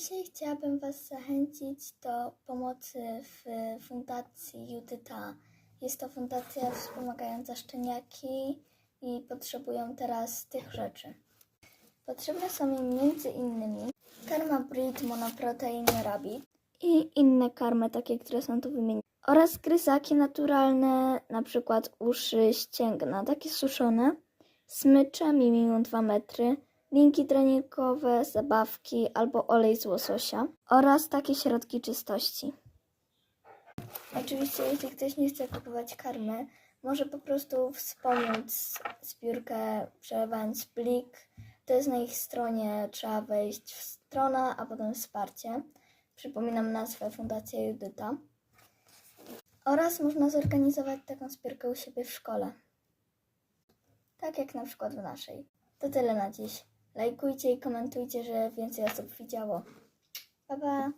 Dzisiaj chciałabym Was zachęcić do pomocy w Fundacji Judyta. Jest to fundacja wspomagająca szczeniaki i potrzebują teraz tych rzeczy. Potrzebne są im innymi karma Breed Monoprotein Rabbit i inne karmy, takie, które są tu wymienione. Oraz gryzaki naturalne, na przykład uszy, ścięgna, takie suszone, smycze minimum 2 metry, linki treningowe, zabawki albo olej z łososia oraz takie środki czystości. Oczywiście, jeśli ktoś nie chce kupować karmy, może po prostu wspomóc zbiórkę przelewając plik. To jest na ich stronie, trzeba wejść w stronę, a potem wsparcie. Przypominam nazwę Fundacja Judyta. Oraz można zorganizować taką zbiórkę u siebie w szkole. Tak jak na przykład w naszej. To tyle na dziś. Lajkujcie i komentujcie, że więcej osób widziało. Pa, pa!